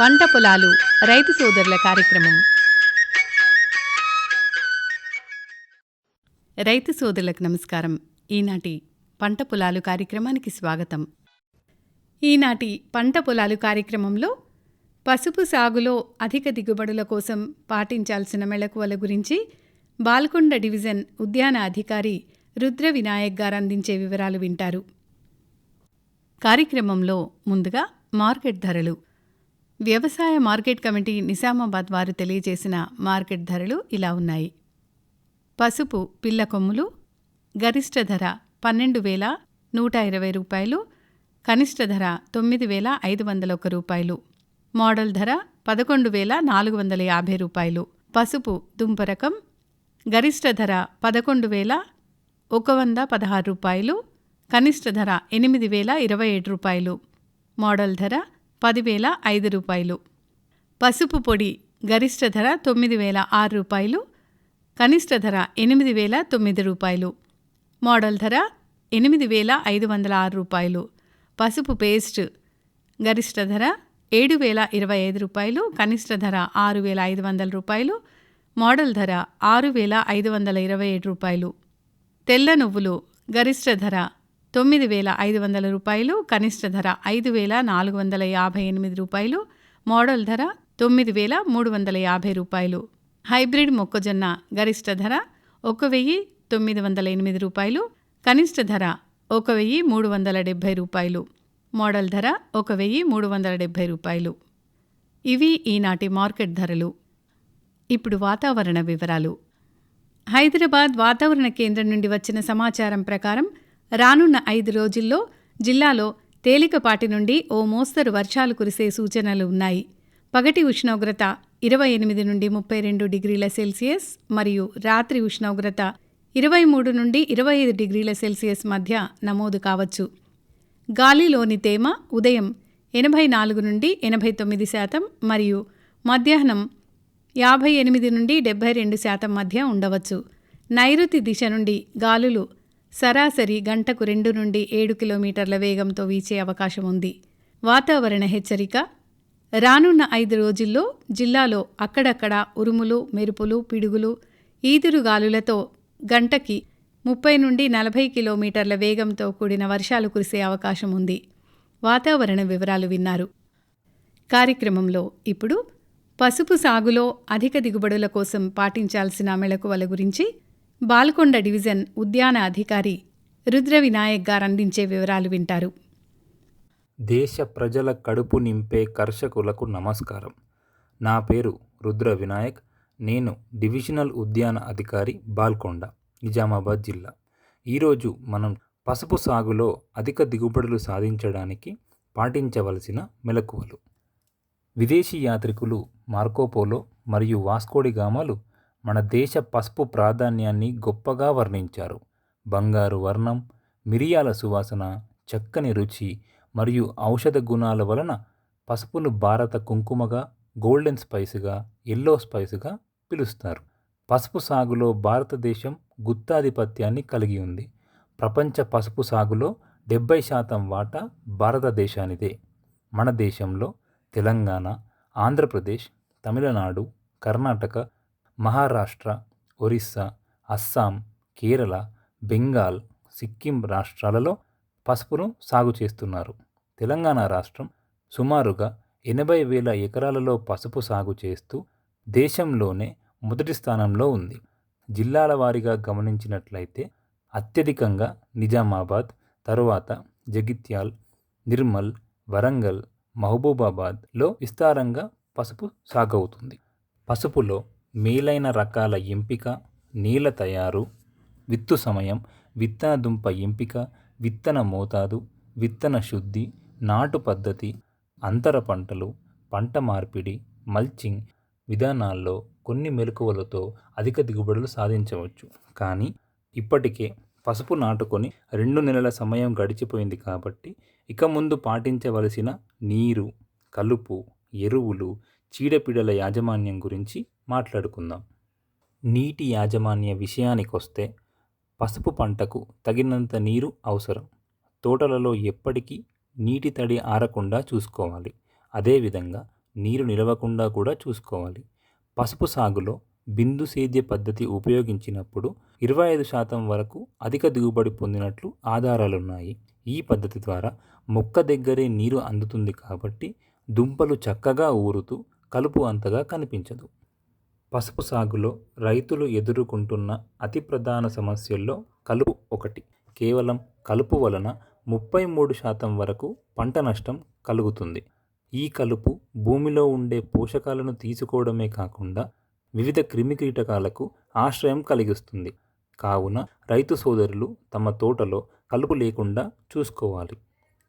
పంట పొలాలు రైతు సోదరుల కార్యక్రమం. రైతు సోదరులకు నమస్కారం. ఈనాటి పంట పొలాలు కార్యక్రమానికి స్వాగతం. ఈనాటి పంట పొలాలు కార్యక్రమంలో పసుపు సాగులో అధిక దిగుబడుల కోసం పాటించాల్సిన మెళకువల గురించి బాల్కొండ డివిజన్ ఉద్యాన అధికారి రుద్ర వినాయక్ గారు అందించే వివరాలు వింటారు. కార్యక్రమంలో ముందుగా మార్కెట్ ధరలు వ్యవసాయ మార్కెట్ కమిటీ నిజామాబాద్ వారు తెలియజేసిన మార్కెట్ ధరలు ఇలా ఉన్నాయి. పసుపు పిల్ల కొమ్ములు గరిష్ట ధర పన్నెండు వేల నూట ఇరవై రూపాయలు కనిష్ట ధర తొమ్మిది వేల ఐదు వందల ఒక రూపాయలు మోడల్ ధర పదకొండు వేల నాలుగు వందల యాభై రూపాయలు పసుపు దుంప రకం గరిష్ట ధర పదకొండు వేల ఒక వంద పదహారు రూపాయలు కనిష్ట ధర ఎనిమిది వేల ఇరవై ఏడు రూపాయలు మోడల్ ధర పదివేల ఐదు రూపాయలు. పసుపు పొడి గరిష్ట ధర తొమ్మిది వేల ఆరు రూపాయలు కనిష్ట ధర ఎనిమిది వేల తొమ్మిది రూపాయలు మోడల్ ధర ఎనిమిది వేల ఐదు వందల ఆరు రూపాయలు పసుపు పేస్ట్ గరిష్ట ధర ఏడు వేల ఇరవై ఐదు రూపాయలు కనిష్ట ధర ఆరు వేల ఐదు వందల రూపాయలు మోడల్ ధర ఆరు వేల ఐదు వందల ఇరవై ఏడు రూపాయలు. తెల్ల నువ్వులు గరిష్ట ధర తొమ్మిది వేల ఐదు వందల రూపాయలు కనిష్ట ధర ఐదు వేల నాలుగు వందల యాభై ఎనిమిది రూపాయలు మోడల్ ధర తొమ్మిది వేల మూడు వందల యాభై రూపాయలు. హైబ్రిడ్ మొక్కజొన్న గరిష్ట ధర ఒక వెయ్యి తొమ్మిది వందల ఎనిమిది రూపాయలు కనిష్ట ధర ఒక వెయ్యి మూడు వందల డెబ్భై రూపాయలు మోడల్ ధర ఒక వెయ్యి మూడు వందల డెబ్భై రూపాయలు. ఇవి ఈనాటి మార్కెట్ ధరలు. ఇప్పుడు వాతావరణ వివరాలు. హైదరాబాద్ వాతావరణ కేంద్రం నుండి వచ్చిన సమాచారం ప్రకారం రానున్న ఐదు రోజుల్లో జిల్లాలో తేలికపాటి నుండి ఓ మోస్తరు వర్షాలు కురిసే సూచనలు ఉన్నాయి. పగటి ఉష్ణోగ్రత ఇరవై ఎనిమిది నుండి ముప్పై రెండు డిగ్రీల సెల్సియస్ మరియు రాత్రి ఉష్ణోగ్రత ఇరవై మూడు నుండి ఇరవై ఐదు డిగ్రీల సెల్సియస్ మధ్య నమోదు కావచ్చు. గాలిలోని తేమ ఉదయం ఎనభై నాలుగు నుండి ఎనభై తొమ్మిది శాతం మరియు మధ్యాహ్నం యాభై ఎనిమిది నుండి డెబ్బై రెండు శాతం మధ్య ఉండవచ్చు. నైరుతి దిశ నుండి గాలులు సరాసరి గంటకు రెండు నుండి ఏడు కిలోమీటర్ల వేగంతో వీచే అవకాశం ఉంది. వాతావరణ హెచ్చరిక రానున్న ఐదు రోజుల్లో జిల్లాలో అక్కడక్కడ ఉరుములు మెరుపులు పిడుగులు ఈదురుగాలులతో గంటకి ముప్పై నుండి నలభై కిలోమీటర్ల వేగంతో కూడిన వర్షాలు కురిసే అవకాశం ఉంది. వాతావరణ వివరాలు విన్నారు. కార్యక్రమంలో ఇప్పుడు పసుపు సాగులో అధిక దిగుబడుల కోసం పాటించాల్సిన మెళకువల గురించి బాల్కొండ డివిజన్ ఉద్యాన అధికారి రుద్ర వినాయక్ గారు అందించే వివరాలు వింటారు. దేశ ప్రజల కడుపు నింపే కర్షకులకు నమస్కారం. నా పేరు రుద్ర వినాయక్. నేను డివిజనల్ ఉద్యాన అధికారి బాల్కొండ నిజామాబాద్ జిల్లా. ఈరోజు మనం పసుపు సాగులో అధిక దిగుబడులు సాధించడానికి పాటించవలసిన మెలకువలు. విదేశీ యాత్రికులు మార్కోపోలో మరియు వాస్కోడిగామాలు మన దేశ పసుపు ప్రాధాన్యాన్ని గొప్పగా వర్ణించారు. బంగారు వర్ణం మిరియాల సువాసన చక్కని రుచి మరియు ఔషధ గుణాల వలన పసుపును భారత కుంకుమగా గోల్డెన్ స్పైస్గా ఎల్లో స్పైస్గా పిలుస్తారు. పసుపు సాగులో భారతదేశం గుత్తాధిపత్యాన్ని కలిగి ఉంది. ప్రపంచ పసుపు సాగులో డెబ్బై శాతం వాటా భారతదేశానిదే. మన దేశంలో తెలంగాణ ఆంధ్రప్రదేశ్ తమిళనాడు కర్ణాటక మహారాష్ట్ర ఒరిస్సా అస్సాం కేరళ బెంగాల్ సిక్కిం రాష్ట్రాలలో పసుపును సాగు చేస్తున్నారు. తెలంగాణ రాష్ట్రం సుమారుగా ఎనభై వేల ఎకరాలలో పసుపు సాగు చేస్తూ దేశంలోనే మొదటి స్థానంలో ఉంది. జిల్లాల వారీగా గమనించినట్లయితే అత్యధికంగా నిజామాబాద్ తరువాత జగిత్యాల్ నిర్మల్ వరంగల్ మహబూబాబాద్లో విస్తారంగా పసుపు సాగవుతుంది. పసుపులో మేలైన రకాల ఎంపిక నీళ్ళ తయారు విత్తు సమయం విత్తన దుంప ఎంపిక విత్తన మోతాదు విత్తన శుద్ధి నాటు పద్ధతి అంతర పంటలు పంట మార్పిడి మల్చింగ్ విధానాల్లో కొన్ని మెలకువలతో అధిక దిగుబడులు సాధించవచ్చు. కానీ ఇప్పటికే పసుపు నాటుకొని రెండు నెలల సమయం గడిచిపోయింది కాబట్టి ఇక ముందు పాటించవలసిన నీరు కలుపు ఎరువులు చీడపీడల యాజమాన్యం గురించి మాట్లాడుకుందాం. నీటి యాజమాన్య విషయానికొస్తే పసుపు పంటకు తగినంత నీరు అవసరం. తోటలలో ఎప్పటికీ నీటి తడి ఆరకుండా చూసుకోవాలి. అదేవిధంగా నీరు నిలవకుండా కూడా చూసుకోవాలి. పసుపు సాగులో బిందు సేద్య పద్ధతి ఉపయోగించినప్పుడు ఇరవై ఐదు శాతం వరకు అధిక దిగుబడి పొందినట్లు ఆధారాలున్నాయి. ఈ పద్ధతి ద్వారా మొక్క దగ్గరే నీరు అందుతుంది కాబట్టి దుంపలు చక్కగా ఊరుతూ కలుపు అంతగా కనిపించదు. పసుపు సాగులో రైతులు ఎదుర్కొంటున్న అతి ప్రధాన సమస్యల్లో కలుపు ఒకటి. కేవలం కలుపు వలన ముప్పై మూడు శాతం వరకు పంట నష్టం కలుగుతుంది. ఈ కలుపు భూమిలో ఉండే పోషకాలను తీసుకోవడమే కాకుండా వివిధ క్రిమికీటకాలకు ఆశ్రయం కలిగిస్తుంది. కావున రైతు సోదరులు తమ తోటలో కలుపు లేకుండా చూసుకోవాలి.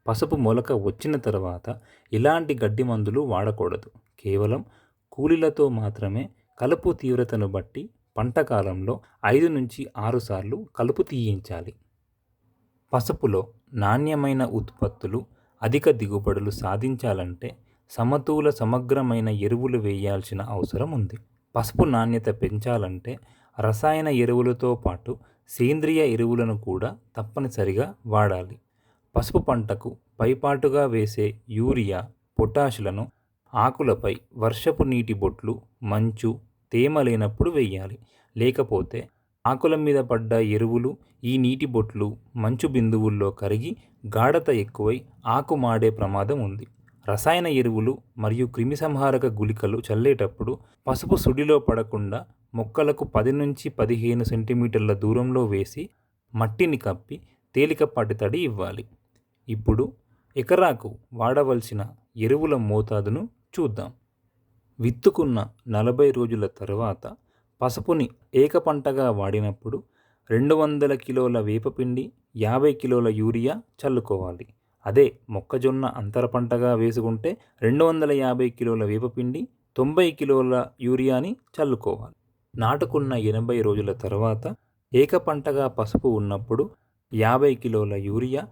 పసుపు మొలక వచ్చిన తర్వాత ఎలాంటి గడ్డి మందులు వాడకూడదు. కేవలం కూలీలతో మాత్రమే కలుపు తీవ్రతను బట్టి పంట కాలంలో ఐదు నుంచి ఆరు సార్లు కలుపు తీయించాలి. పసుపులో నాణ్యమైన ఉత్పత్తులు అధిక దిగుబడులు సాధించాలంటే సమతూల సమగ్రమైన ఎరువులు వేయాల్సిన అవసరం ఉంది. పసుపు నాణ్యత పెంచాలంటే రసాయన ఎరువులతో పాటు సేంద్రియ ఎరువులను కూడా తప్పనిసరిగా వాడాలి. పసుపు పంటకు పైపాటుగా వేసే యూరియా పొటాషులను ఆకులపై వర్షపు నీటి బొట్లు మంచు తేమ లేనప్పుడు వేయాలి. లేకపోతే ఆకుల మీద పడ్డ ఎరువులు ఈ నీటి బొట్లు మంచు బిందువుల్లో కరిగి గాఢత ఎక్కువై ఆకు మాడే ప్రమాదం ఉంది. రసాయన ఎరువులు మరియు క్రిమిసంహారక గుళికలు చల్లేటప్పుడు పసుపు సుడిలో పడకుండా మొక్కలకు పది నుంచి పదిహేను సెంటీమీటర్ల దూరంలో వేసి మట్టిని కప్పి తేలికపాటి తడి ఇవ్వాలి. ఇప్పుడు ఎకరాకు వాడవలసిన ఎరువుల మోతాదును చూద్దాం. విత్తుకున్న నలభై రోజుల తర్వాత పసుపుని ఏకపంటగా వాడినప్పుడు రెండు వందల కిలోల వేపపిండి యాభై కిలోల యూరియా చల్లుకోవాలి. అదే మొక్కజొన్న అంతర పంటగా వేసుకుంటే రెండు వందల యాభై కిలోల వేపపిండి తొంభై కిలోల యూరియాని చల్లుకోవాలి. నాటుకున్న ఎనభై రోజుల తర్వాత ఏకపంటగా పసుపు ఉన్నప్పుడు యాభై కిలోల యూరియా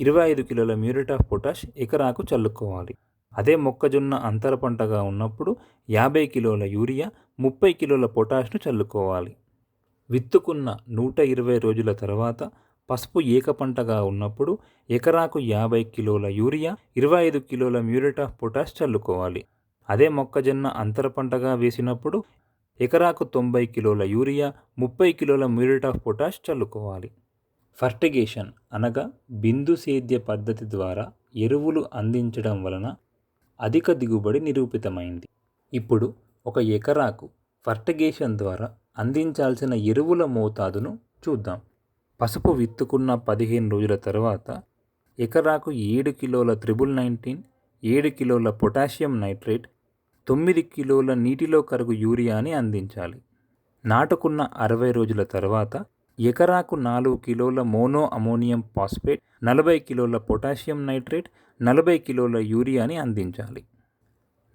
ఇరవై ఐదు కిలోల మ్యూరేట్ ఆఫ్ పొటాష్ ఎకరాకు చల్లుకోవాలి. అదే మొక్కజొన్న అంతర పంటగా ఉన్నప్పుడు యాభై కిలోల యూరియా ముప్పై కిలోల పొటాష్ను చల్లుకోవాలి. విత్తుకున్న నూట ఇరవై రోజుల తర్వాత పసుపు ఏకపంటగా ఉన్నప్పుడు ఎకరాకు యాభై కిలోల యూరియా ఇరవై ఐదు కిలోల మ్యూరేట్ ఆఫ్ పొటాష్ చల్లుకోవాలి. అదే మొక్కజొన్న అంతర పంటగా వేసినప్పుడు ఎకరాకు తొంభై కిలోల యూరియా ముప్పై కిలోల మ్యూరేట్ ఆఫ్ పొటాష్ చల్లుకోవాలి. ఫర్టిగేషన్ అనగా బిందు సేద్య పద్ధతి ద్వారా ఎరువులు అందించడం వలన అధిక దిగుబడి నిరూపితమైంది. ఇప్పుడు ఒక ఎకరాకు ఫర్టిగేషన్ ద్వారా అందించాల్సిన ఎరువుల మోతాదును చూద్దాం. పసుపు విత్తుకున్న పదిహేను రోజుల తర్వాత ఎకరాకు ఏడు కిలోల త్రిబుల్ నైన్టీన్ ఏడు కిలోల పొటాషియం నైట్రేట్ తొమ్మిది కిలోల నీటిలో కరుగు యూరియాని అందించాలి. నాటుకున్న అరవై రోజుల తర్వాత ఎకరాకు నాలుగు కిలోల మోనో అమోనియం ఫాస్ఫేట్ నలభై కిలోల పొటాషియం నైట్రేట్ నలభై కిలోల యూరియాని అందించాలి.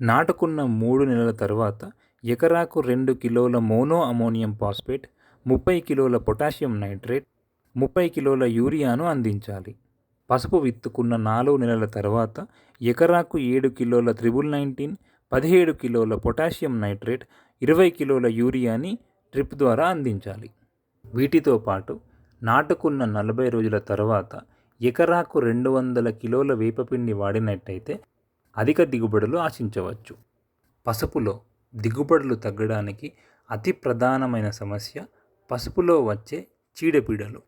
నాటుకున్న మూడు నెలల తర్వాత ఎకరాకు రెండు కిలోల మోనో అమోనియం ఫాస్ఫేట్ ముప్పై కిలోల పొటాషియం నైట్రేట్ ముప్పై కిలోల యూరియాను అందించాలి. పసుపు విత్తుకున్న నాలుగు నెలల తర్వాత ఎకరాకు ఏడు కిలోల త్రిబుల్ నైన్టీన్ పదిహేడు కిలోల పొటాషియం నైట్రేట్ ఇరవై కిలోల యూరియాని డ్రిప్ ద్వారా అందించాలి. వీటితో పాటు నాటుకున్న నలభై రోజుల తర్వాత ఎకరాకు రెండు వందల కిలోల వేపపిండి వాడినట్టయితే అధిక దిగుబడులు ఆశించవచ్చు. పసుపులో దిగుబడులు తగ్గడానికి అతి ప్రధానమైన సమస్య పసుపులో వచ్చే చీడపీడలు.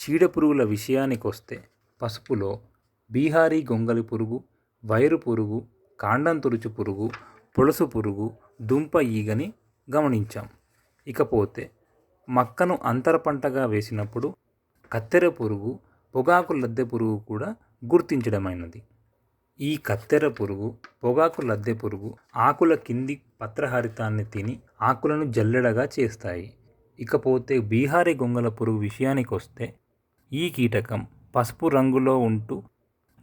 చీడపురుగుల విషయానికి వస్తే పసుపులో బీహారీ గొంగలి పురుగు వైరు పురుగు కాండం తురుచు పురుగు పొలుసు పురుగు దుంప ఈగని గమనించాం. ఇకపోతే మక్కను అంతర పంటగా వేసినప్పుడు కత్తెర పురుగు పొగాకు లద్దె పురుగు కూడా గుర్తించడమైనది. ఈ కత్తెర పురుగు పొగాకు లద్దె పురుగు ఆకుల కింది పత్రహరితాన్ని తిని ఆకులను జల్లెడగా చేస్తాయి. ఇకపోతే బీహారీ గొంగల పురుగు విషయానికి వస్తే ఈ కీటకం పసుపు రంగులో ఉంటూ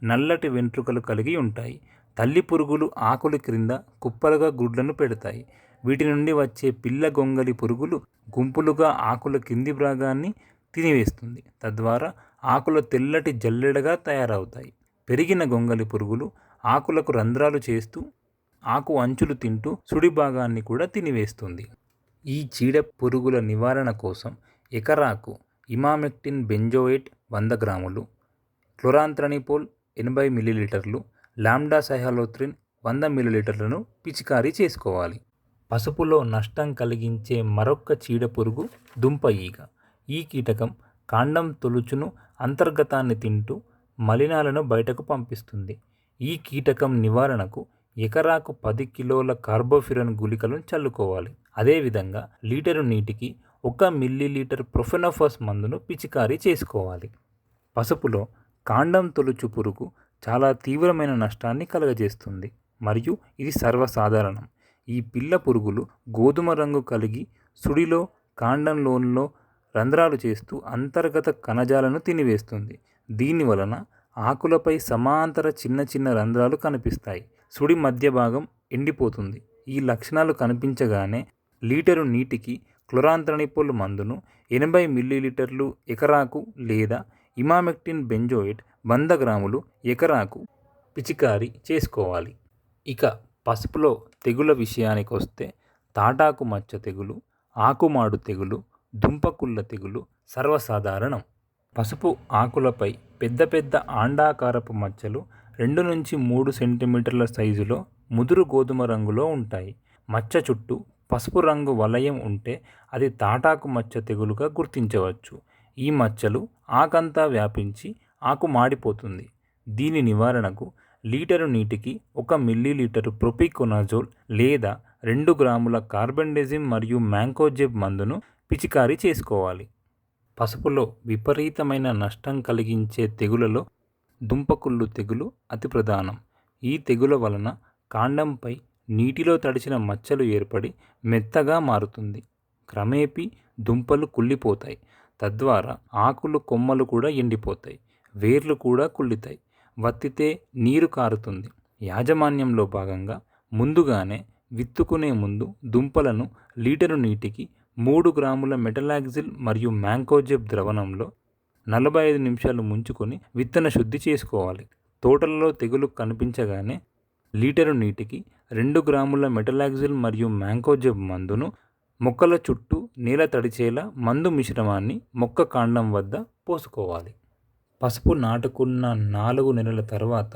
నల్లటి వెంట్రుకలు కలిగి ఉంటాయి. తల్లి పురుగులు ఆకుల క్రింద కుప్పలుగా గుడ్లను పెడతాయి. వీటి నుండి వచ్చే పిల్ల గొంగలి పురుగులు గుంపులుగా ఆకుల కింది భాగాన్ని తినివేస్తుంది. తద్వారా ఆకులు తెల్లటి జల్లెడగా తయారవుతాయి. పెరిగిన గొంగలి పురుగులు ఆకులకు రంధ్రాలు చేస్తూ ఆకు అంచులు తింటూ సుడి భాగాన్ని కూడా తినివేస్తుంది. ఈ చీడ పురుగుల నివారణ కోసం ఎకరాకు ఇమామెక్టిన్ బెంజోయేట్ వంద గ్రాములు క్లోరాంత్రనిపోల్ ఎనభై మిల్లీలీటర్లు లామ్డా సైహాలోత్రిన్ వంద మిల్లీలీటర్లను పిచికారీ చేసుకోవాలి. పసుపులో నష్టం కలిగించే మరొక్క చీడపురుగు దుంప ఈగ. ఈ కీటకం కాండం తొలుచును అంతర్గతాన్ని తింటూ మలినాలను బయటకు పంపిస్తుంది. ఈ కీటకం నివారణకు ఎకరాకు పది కిలోల కార్బోఫిరన్ గుళికలను చల్లుకోవాలి. అదేవిధంగా లీటరు నీటికి ఒక మిల్లీలీటర్ ప్రొఫెనోఫస్ మందును పిచికారీ చేసుకోవాలి. పసుపులో కాండం తొలుచు పురుగు చాలా తీవ్రమైన నష్టాన్ని కలుగజేస్తుంది. మరియు ఇది సర్వసాధారణం. ఈ పిల్ల పురుగులు గోధుమ రంగు కలిగి సుడిలో కాండంలోన్లో రంధ్రాలు చేస్తూ అంతర్గత కణజాలను తినివేస్తుంది. దీనివలన ఆకులపై సమాంతర చిన్న చిన్న రంధ్రాలు కనిపిస్తాయి. సుడి మధ్య భాగం ఎండిపోతుంది. ఈ లక్షణాలు కనిపించగానే లీటరు నీటికి క్లోరాంత్రనిపోల్ మందును ఎనభై మిల్లీలీటర్లు ఎకరాకు లేదా ఇమామెక్టిన్ బెంజోయిట్ వంద గ్రాములు ఎకరాకు పిచికారీ చేసుకోవాలి. ఇక పసుపులో తెగుల విషయానికి వస్తే తాటాకు మచ్చ తెగులు ఆకుమాడు తెగులు దుంపకుళ్ళ తెగులు సర్వసాధారణం. పసుపు ఆకులపై పెద్ద పెద్ద ఆండాకారపు మచ్చలు రెండు నుంచి మూడు సెంటీమీటర్ల సైజులో ముదురు గోధుమ రంగులో ఉంటాయి. మచ్చ చుట్టూ పసుపు రంగు వలయం ఉంటే అది తాటాకు మచ్చ తెగులుగా గుర్తించవచ్చు. ఈ మచ్చలు ఆకంతా వ్యాపించి ఆకు మాడిపోతుంది. దీని నివారణకు లీటరు నీటికి ఒక మిల్లీలీటరు ప్రొపికొనాజోల్ లేదా రెండు గ్రాముల కార్బెండెజిమ్ మరియు మ్యాంకోజెబ్ మందును పిచికారీ చేసుకోవాలి. పసుపులో విపరీతమైన నష్టం కలిగించే తెగులలో దుంపకుళ్ళు తెగులు అతి ప్రధానం. ఈ తెగుల వలన కాండంపై నీటిలో తడిచిన మచ్చలు ఏర్పడి మెత్తగా మారుతుంది. క్రమేపీ దుంపలు కుళ్ళిపోతాయి. తద్వారా ఆకులు కొమ్మలు కూడా ఎండిపోతాయి. వేర్లు కూడా కుళ్ళితాయి. వత్తితే నీరు కారుతుంది. యాజమాన్యంలో భాగంగా ముందుగానే విత్తుకునే ముందు దుంపలను లీటరు నీటికి మూడు గ్రాముల మెటలాగ్జిల్ మరియు మ్యాంకోజెబ్ ద్రవణంలో నలభై ఐదు నిమిషాలు ముంచుకొని విత్తన శుద్ధి చేసుకోవాలి. తోటలలో తెగులు కనిపించగానే లీటరు నీటికి రెండు గ్రాముల మెటలాక్జిల్ మరియు మ్యాంకోజెబ్ మందును మొక్కల చుట్టూ నేల తడిచేలా మందు మిశ్రమాన్ని మొక్క కాండం వద్ద పోసుకోవాలి. పసుపు నాటుకున్న నాలుగు నెలల తర్వాత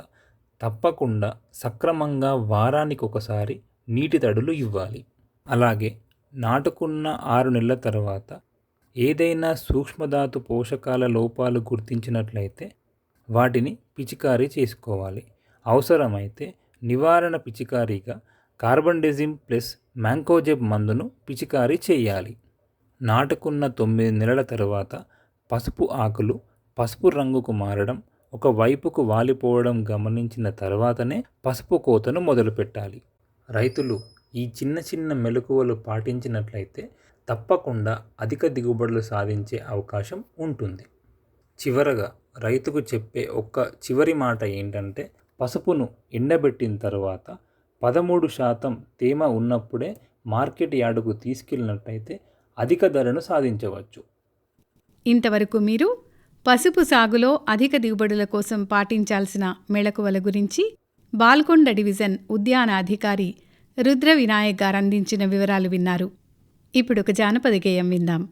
తప్పకుండా సక్రమంగా వారానికి ఒకసారి నీటి తడులు ఇవ్వాలి. అలాగే నాటుకున్న ఆరు నెలల తర్వాత ఏదైనా సూక్ష్మధాతు పోషకాల లోపాలు గుర్తించినట్లయితే వాటిని పిచికారీ చేసుకోవాలి. అవసరమైతే నివారణ పిచికారీగా కార్బండెజిమ్ ప్లస్ మ్యాంకోజెబ్ మందును పిచికారీ చేయాలి. నాటుకున్న తొమ్మిది నెలల తర్వాత పసుపు ఆకులు పసుపు రంగుకు మారడం ఒక వైపుకు వాలిపోవడం గమనించిన తర్వాతనే పసుపు కోతను మొదలుపెట్టాలి. రైతులు ఈ చిన్న చిన్న మెలకువలు పాటించినట్లయితే తప్పకుండా అధిక దిగుబడులు సాధించే అవకాశం ఉంటుంది. చివరగా రైతుకు చెప్పే ఒక్క చివరి మాట ఏంటంటే పసుపును ఎండబెట్టిన తర్వాత పదమూడు శాతం తేమ ఉన్నప్పుడే మార్కెట్ యార్డుకు తీసుకెళ్ళినట్టయితే అధిక ధరను సాధించవచ్చు. ఇంతవరకు మీరు పసుపు సాగులో అధిక దిగుబడుల కోసం పాటించాల్సిన మెళకువల గురించి బాల్కొండ డివిజన్ ఉద్యాన అధికారి రుద్ర వినాయక్ గారు అందించిన వివరాలు విన్నారు. ఇప్పుడు ఒక జానపద గేయం విందాం.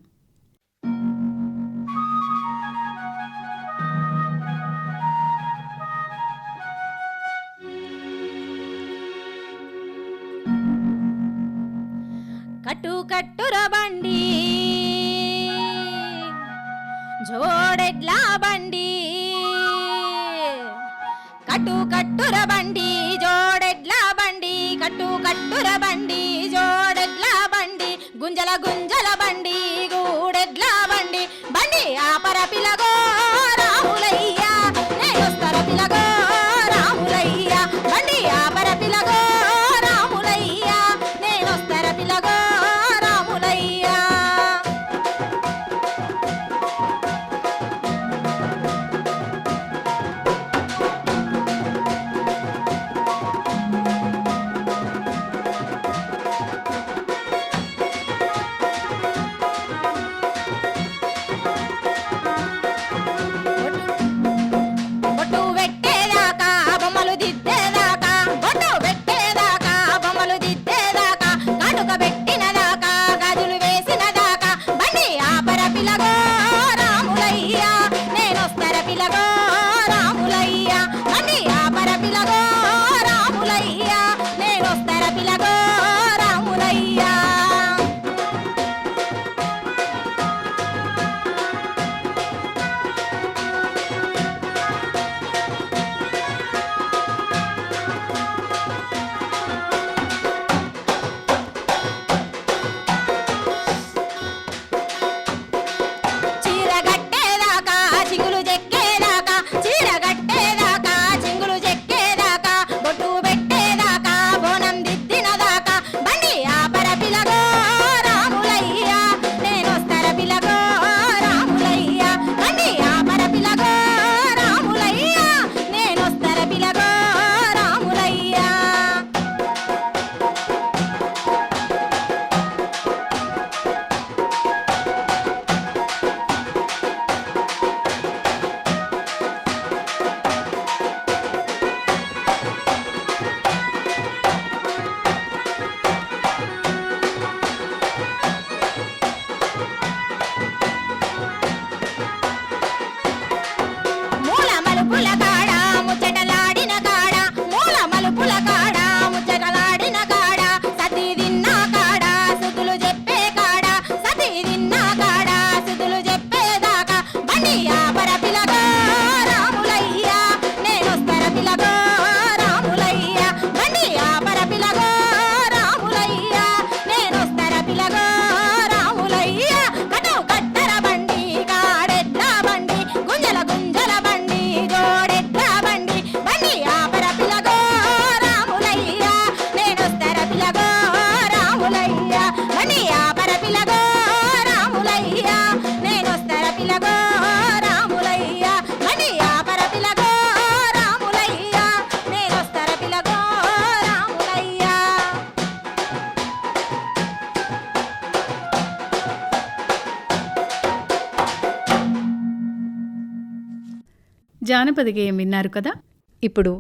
కట్టు కట్టుర బండి జోడెడ్ల బండి కట్టు కట్టుర బండి జోడెడ్ల కట్టు కట్టుర బండి జోడెడ్ల బండి గుంజల గుంజల బండి గూడెడ్ల బండి. బండి ఆపర పిలగో జానపద గేయం విన్నారు కదా? ఇప్పుడు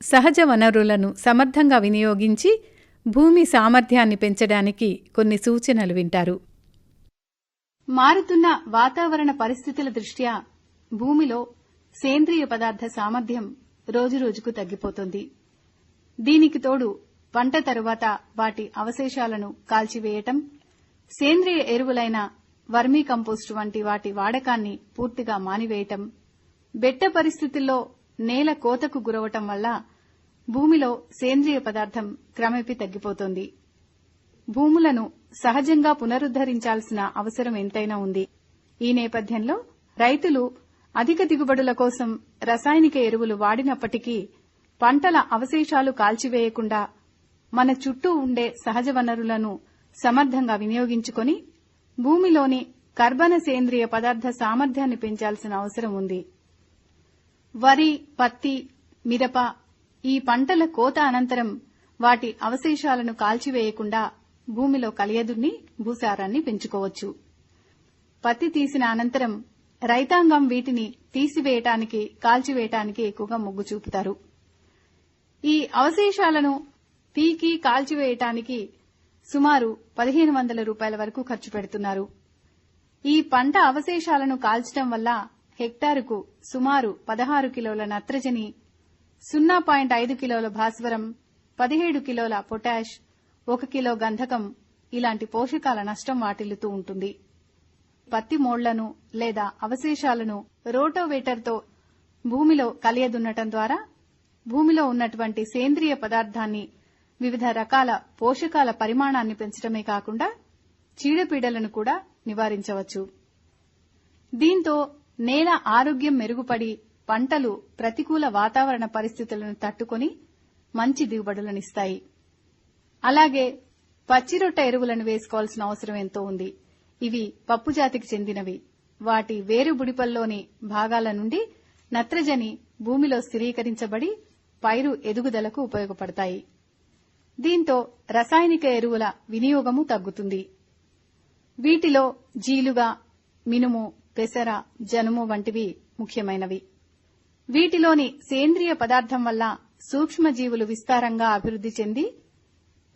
సహజ వనరులను సమర్థంగా వినియోగించి భూమి సామర్థ్యాన్ని పెంచడానికి కొన్ని సూచనలు వింటారు. మారుతున్న వాతావరణ పరిస్థితుల దృష్ట్యా భూమిలో సేంద్రియ పదార్థ సామర్థ్యం రోజురోజుకు తగ్గిపోతుంది. దీనికి తోడు పంట తరువాత వాటి అవశేషాలను కాల్చివేయటం సేంద్రియ ఎరువులైన వర్మీ కంపోస్టు వంటి వాటి వాడకాన్ని పూర్తిగా మానివేయటం బెట్ట పరిస్థితుల్లో నేల కోతకు గురవటం వల్ల భూమిలో సేంద్రియ పదార్థం క్రమేపీ తగ్గిపోతోంది. భూములను సహజంగా పునరుద్దరించాల్సిన అవసరం ఎంతైనా ఉంది. ఈ నేపథ్యంలో రైతులు అధిక దిగుబడుల కోసం రసాయనిక ఎరువులు వాడినప్పటికీ పంటల అవశేషాలు కాల్చివేయకుండా మన చుట్టూ ఉండే సహజ వనరులను సమర్థంగా వినియోగించుకొని భూమిలోని కర్బన సేంద్రియ పదార్థ సామర్థ్యాన్ని పెంచాల్సిన అవసరం ఉంది. వరి పత్తి మిరప ఈ పంటల కోత అనంతరం వాటి అవశేషాలను కాల్చివేయకుండా భూమిలో కలియదున్ని భూసారాన్ని పెంచుకోవచ్చు. పత్తి తీసిన అనంతరం రైతాంగం వీటిని తీసివేయటానికి కాల్చివేయటానికి ఎక్కువగా మొగ్గు చూపుతారు. ఈ అవశేషాలను పీకి కాల్చివేయటానికి సుమారు పదిహేను వందల రూపాయల వరకు ఖర్చు పెడుతున్నారు. ఈ పంట అవశేషాలను కాల్చడం వల్ల హెక్టారుకు సుమారు పదహారు కిలోల నత్రజని సున్నా పాయింట్ ఐదు కిలోల భాస్వరం పదిహేడు కిలోల పొటాష్ ఒక కిలో గంధకం ఇలాంటి పోషకాల నష్టం వాటిల్లుతూ ఉంటుంది. పత్తి మోళ్ళను లేదా అవశేషాలను రోటోవేటర్తో భూమిలో కలియదున్నటం ద్వారా భూమిలో ఉన్నటువంటి సేంద్రియ పదార్థాన్ని వివిధ రకాల పోషకాల పరిమాణాన్ని పెంచడమే కాకుండా చీడపీడలను కూడా నివారించవచ్చు. దీంతో నేల ఆరోగ్యం మెరుగుపడి పంటలు ప్రతికూల వాతావరణ పరిస్థితులను తట్టుకొని మంచి దిగుబడులనిస్తాయి. అలాగే పచ్చిరొట్ట ఎరువులను వేసుకోవాల్సిన అవసరం ఎంతో ఉంది. ఇవి పప్పు జాతికి చెందినవి. వాటి వేరు బుడిపల్లోని భాగాల నుండి నత్రజని భూమిలో స్థిరీకరించబడి పైరు ఎదుగుదలకు ఉపయోగపడతాయి. దీంతో రసాయనిక ఎరువుల వినియోగము తగ్గుతుంది. వీటిలో జీలుగా మినుము పెసర జనుము వంటివి ముఖ్యమైనవి. వీటిలోని సేంద్రియ పదార్థం వల్ల సూక్ష్మజీవులు విస్తారంగా అభివృద్ది చెంది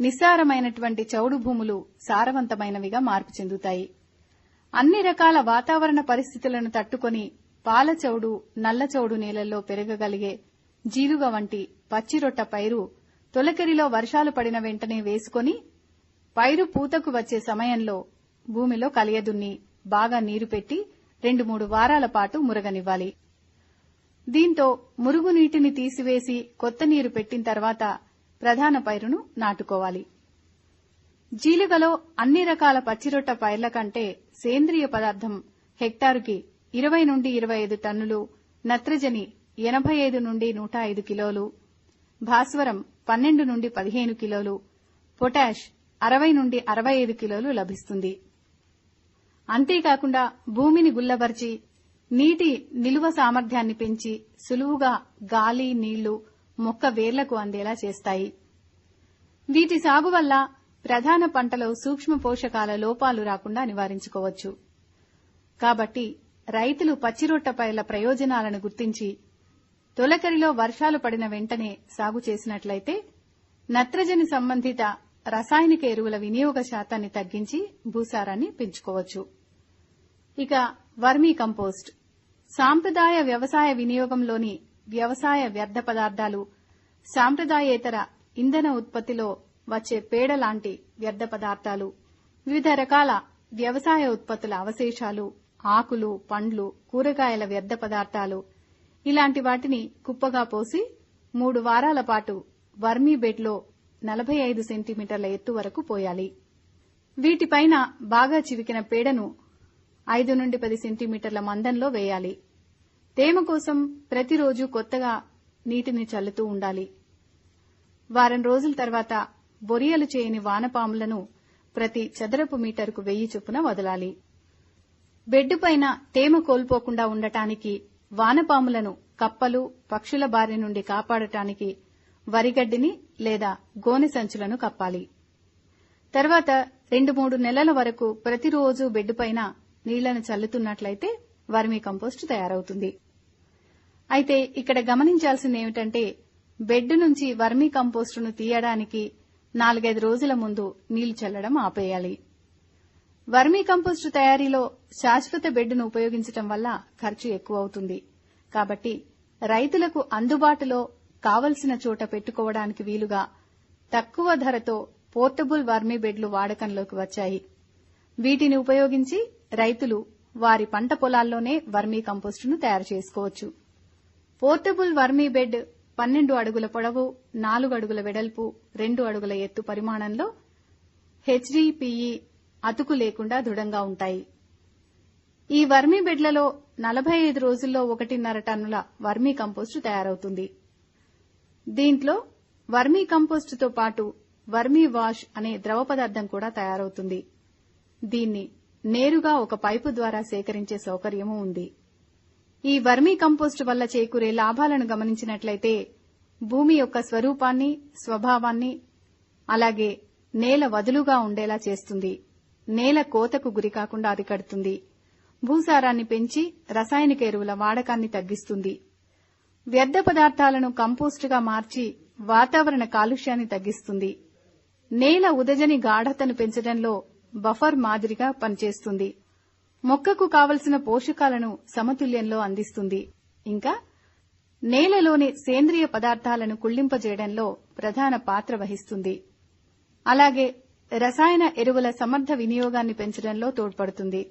నిస్సారమైనటువంటి చౌడు భూములు సారవంతమైనవిగా మార్పు చెందుతాయి. అన్ని రకాల వాతావరణ పరిస్థితులను తట్టుకొని పాలచౌడు నల్లచౌడు నల్ల చౌడు నేలల్లో పెరగగలిగే జీలుగ వంటి పచ్చిరొట్ట పైరు తొలకరిలో వర్షాలు పడిన వెంటనే వేసుకొని పైరు పూతకు వచ్చే సమయంలో భూమిలో కలియదున్ని బాగా నీరు పెట్టి రెండు మూడు వారాల పాటు మురగనివ్వాలి. దీంతో మురుగునీటిని తీసివేసి కొత్త నీరు పెట్టిన తర్వాత ప్రధాన పైరును నాటుకోవాలి. జీలుగలో అన్ని రకాల పచ్చిరొట్ట పైర్ల కంటే సేంద్రియ పదార్థం హెక్టారుకి ఇరవై నుండి ఇరవై ఐదు టన్నులు నత్రజని ఎనభై ఐదు నుండి నూట ఐదు కిలోలు భాస్వరం పన్నెండు నుండి పదిహేను కిలోలు పొటాష్ అరవై నుండి అరవై ఐదు కిలోలు లభిస్తుంది. అంతేకాకుండా భూమిని గుల్లబర్చి నీటి నిలువ సామర్థ్యాన్ని పెంచి సులువుగా గాలి నీళ్ళు మొక్క వేర్లకు అందేలా చేస్తాయి. వీటి సాగు వల్ల ప్రధాన పంటలో సూక్ష్మ పోషకాల లోపాలు రాకుండా నివారించుకోవచ్చు. కాబట్టి రైతులు పచ్చిరొట్టపైల ప్రయోజనాలను గుర్తించి తొలకరిలో వర్షాలు పడిన వెంటనే సాగు చేసినట్లయితే నత్రజని సంబంధిత రసాయనిక ఎరువుల వినియోగ శాతాన్ని తగ్గించి భూసారాన్ని పెంచుకోవచ్చు. ఇక వర్మీ కంపోస్ట్. సాంప్రదాయ వ్యవసాయ వినియోగంలోని వ్యవసాయ వ్యర్థ పదార్థాలు సాంప్రదాయేతర ఇంధన ఉత్పత్తిలో వచ్చే పేడ లాంటి వ్యర్థ పదార్థాలు వివిధ రకాల వ్యవసాయ ఉత్పత్తుల అవశేషాలు ఆకులు పండ్లు కూరగాయల వ్యర్థ పదార్థాలు. ఇలాంటి వాటిని కుప్పగా పోసి మూడు వారాల పాటు వర్మీ బెడ్లో నలభై ఐదు సెంటీమీటర్ల ఎత్తు వరకు పోయాలి. వీటిపైన బాగా చివికిన పేడను ఐదు నుండి పది సెంటీమీటర్ల మందంలో వేయాలి. తేమ కోసం ప్రతిరోజు కొత్తగా నీటిని చల్లుతూ ఉండాలి. వారం రోజుల తర్వాత బొరియలు చేయని వానపాములను ప్రతి చదరపు మీటర్కు వెయ్యి చొప్పున వదలాలి. బెడ్డుపైన తేమ కోల్పోకుండా ఉండటానికి వానపాములను కప్పలు పక్షుల బారి నుండి కాపాడటానికి వరిగడ్డిని లేదా గోనె సంచులను కప్పాలి. తర్వాత రెండు మూడు నెలల వరకు ప్రతిరోజు బెడ్డుపైన నీళ్ళను చల్లుతున్నట్లయితే వర్మీ కంపోస్ట్ తయారవుతుంది. అయితే ఇక్కడ గమనించాల్సింది ఏమిటంటే బెడ్ నుంచి వర్మీ కంపోస్టును తీయడానికి నాలుగైదు రోజుల ముందు నీళ్ళు చల్లడం ఆపేయాలి. వర్మీ కంపోస్టు తయారీలో శాశ్వత బెడ్డును ఉపయోగించటం వల్ల ఖర్చు ఎక్కువ అవుతుంది కాబట్టి రైతులకు అందుబాటులో కావలసిన చోట పెట్టుకోవడానికి వీలుగా తక్కువ ధరతో పోర్టబుల్ వర్మీ బెడ్లు వాడకంలోకి వచ్చాయి. వీటిని ఉపయోగించి రైతులు వారి పంట పొలాల్లోనే వర్మీ కంపోస్టును తయారు చేసుకోవచ్చు. పోర్టబుల్ వర్మీ బెడ్ పన్నెండు అడుగుల పొడవు నాలుగు అడుగుల వెడల్పు రెండు అడుగుల ఎత్తు పరిమాణంలో హెచ్డిపిఈ అతుకు లేకుండా దృఢంగా ఉంటాయి. ఈ వర్మీ బెడ్లలో నలభై ఐదు రోజుల్లో ఒకటిన్నర టన్నుల వర్మీ కంపోస్టు తయారవుతుంది. దీంట్లో వర్మీ కంపోస్టుతో పాటు వర్మీ వాష్ అనే ద్రవ పదార్థం కూడా తయారవుతుంది. దీన్ని నేరుగా ఒక పైపు ద్వారా సేకరించే సౌకర్యమూ ఉంది. ఈ వర్మీ కంపోస్ట్ వల్ల చేకూరే లాభాలను గమనించినట్లయితే భూమి యొక్క స్వరూపాన్ని స్వభావాన్ని అలాగే నేల వదులుగా ఉండేలా చేస్తుంది. నేల కోతకు గురికాకుండా అరికడుతుంది భూసారాన్ని పెంచి రసాయనిక ఎరువుల వాడకాన్ని తగ్గిస్తుంది. వ్యర్థ పదార్థాలను కంపోస్టుగా మార్చి వాతావరణ కాలుష్యాన్ని తగ్గిస్తుంది. నేల ఉదజని గాఢతను పెంచడంలో బఫర్ మాదిరిగా పనిచేస్తుంది. మొక్కకు కావలసిన పోషకాలను సమతుల్యంలో అందిస్తుంది. ఇంకా నేలలోని సేంద్రియ పదార్థాలను కుళ్ళింపజేయడంలో ప్రధాన పాత్ర వహిస్తుంది. అలాగే రసాయన ఎరువుల సమర్థ వినియోగాన్ని పెంచడంలో తోడ్పడుతుంది.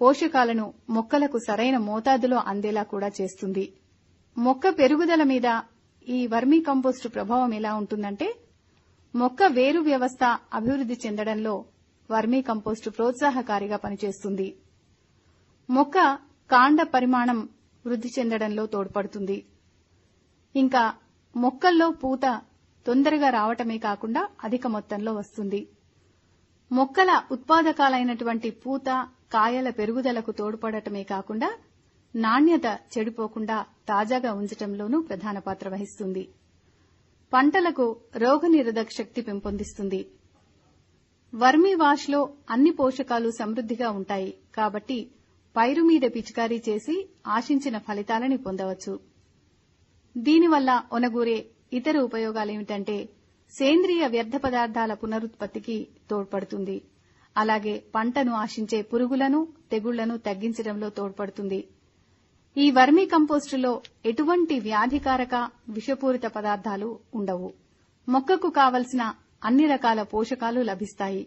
పోషకాలను మొక్కలకు సరైన మోతాదులో అందేలా కూడా చేస్తుంది. మొక్క పెరుగుదల మీద ఈ వర్మీ కంపోస్టు ప్రభావం ఎలా ఉంటుందంటే మొక్క వేరు వ్యవస్థ అభివృద్ది చెందడంలో వర్మీ కంపోస్టు ప్రోత్సాహకారిగా పనిచేస్తుంది. మొక్క కాండ పరిమాణం వృద్ధి చెందడంలో తోడ్పడుతుంది. ఇంకా మొక్కల్లో పూత తొందరగా రావటమే కాకుండా అధిక మొత్తంలో వస్తుంది. మొక్కల ఉత్పాదకాలైనటువంటి పూత కాయల పెరుగుదలకు తోడ్పడటమే కాకుండా నాణ్యత చెడిపోకుండా తాజాగా ఉంచటంలోనూ ప్రధాన పాత్ర వహిస్తుంది. పంటలకు రోగనిరోధక శక్తి పెంపొందిస్తుంది. వర్మీ వాష్లో అన్ని పోషకాలు సమృద్దిగా ఉంటాయి కాబట్టి పైరు మీద పిచికారీ చేసి ఆశించిన ఫలితాలని పొందవచ్చు. దీనివల్ల ఒనగూరే ఇతర ఉపయోగాలేమిటంటే సేంద్రియ వ్యర్థ పదార్థాల పునరుత్పత్తికి తోడ్పడుతుంది. అలాగే పంటను ఆశించే పురుగులను తెగుళ్ళను తగ్గించడంలో తోడ్పడుతుంది. ఈ వర్మీ కంపోస్టులో ఎటువంటి వ్యాధికారక విషపూరిత పదార్థాలు ఉండవు. మొక్కకు కావలసిన అన్ని రకాల పోషకాలు లభిస్తాయి.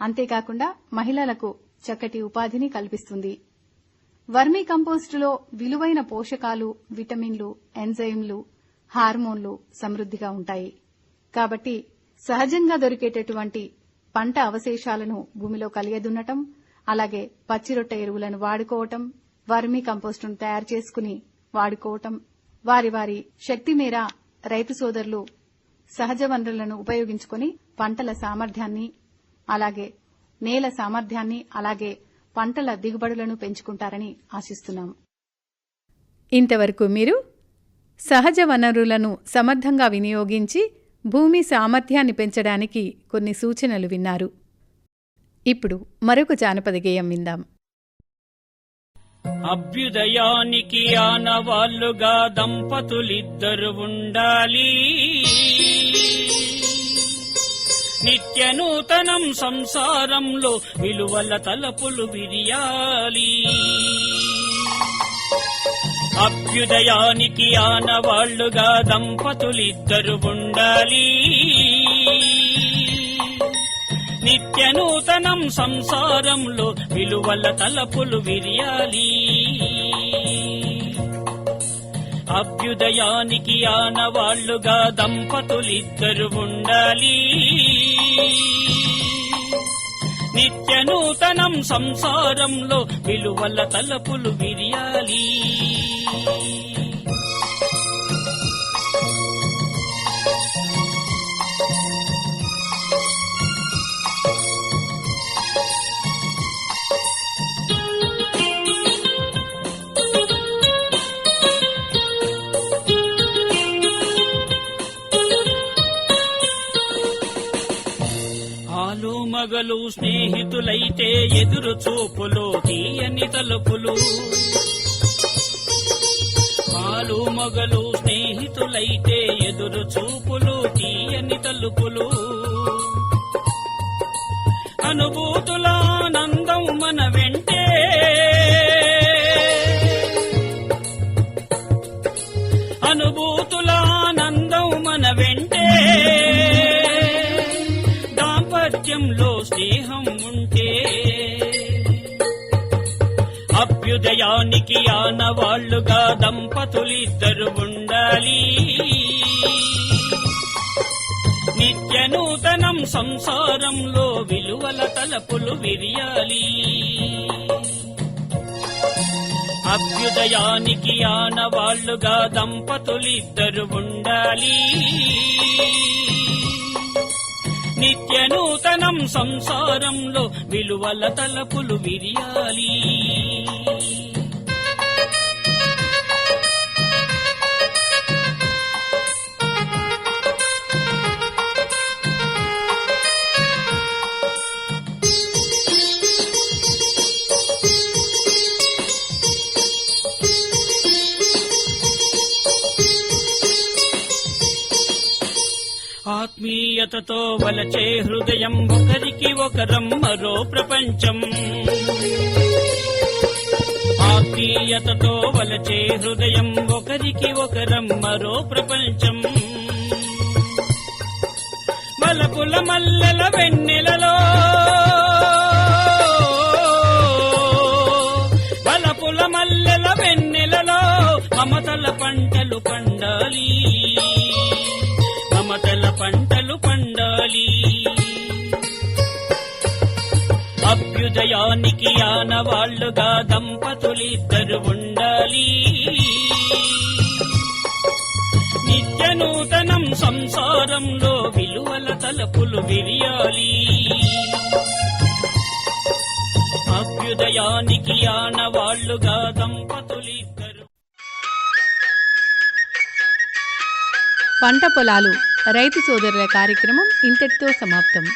అంతేకాకుండా మహిళలకు చక్కటి ఉపాధిని కల్పిస్తుంది. వర్మీ కంపోస్టులో విలువైన పోషకాలు విటమిన్లు ఎంజైమ్లు హార్మోన్లు సమృద్దిగా ఉంటాయి. కాబట్టి సహజంగా దొరికేటటువంటి పంట అవశేషాలను భూమిలో కలియదున్నటం అలాగే పచ్చిరొట్ట ఎరువులను వాడుకోవటం వర్మీ కంపోస్టును తయారు చేసుకుని వాడుకోవటం వారి వారి శక్తి మేర రైతు సోదరులు సహజ వనరులను ఉపయోగించుకొని పంటల సామర్థ్యాన్ని అలాగే నేల సామర్థ్యాన్ని అలాగే పంటల దిగుబడులను పెంచుకుంటారని ఆశిస్తున్నాం. ఇంతవరకు మీరు సహజ వనరులను సమర్థంగా వినియోగించి భూమి సామర్థ్యాన్ని పెంచడానికి కొన్ని సూచనలు విన్నారు. ఇప్పుడు మరొక జానపద గేయం విందాం. అభ్యుదయానికి ఆనవాళ్ళుగా దంపతులిద్దరు ఉండాలి. నిత్య నూతనం సంసారంలో విలువల తలపులు విరియాలి. అభ్యుదయానికి ఆనవాళ్ళుగా దంపతులిద్దరు ఉండాలి. నిత్య నూతనం సంసారంలో విలువల తలపులు విరియాలి. అభ్యుదయానికి ఆనవాళ్ళుగా దంపతులిద్దరు ఉండాలి. నిత్య నూతనం సంసారంలో విలువల తలపులు విరియాలి. సేవలు స్నేహితులైతే ఎదురు చూపులు తీయని తలుపులు. పాలు మొగలు స్నేహితులైతే ఎదురు చూపులు తీయని తలుపులు. అనుభూతుల ఇంటికి ఆనవాళ్ళుగా దంపతులిద్దరు ఉండాలి. నిత్య నూతనం సంసారంలో విలువల తలపులు విరియాలి. అభ్యుదయానికి ఆనవాళ్ళుగా దంపతులిద్దరు ఉండాలి. నిత్య నూతనం సంసారంలో విలువల తలపులు విరియాలి. ఆత్మీయతతో వలచే హృదయం ఒకరికి ఒకరం మరో ప్రపంచం. ఆత్మీయతతో వలచే హృదయం ఒకరికి ఒకరం మరో ప్రపంచం. మలపుల మల్లెల వెన్నెలలో అభ్యుదయానికి ఆనవాళ్ళుగా దంపతులిద్దరు ఉండాలి. నిత్య నూతనం సంసారంలో విలువల తలపులు విరియాలి. అభ్యుదయానికి ఆనవాళ్ళుగా దంపతులిద్దరు పంట పొలాలు రైతు సోదరుల కార్యక్రమం ఇంతటితో సమాప్తం.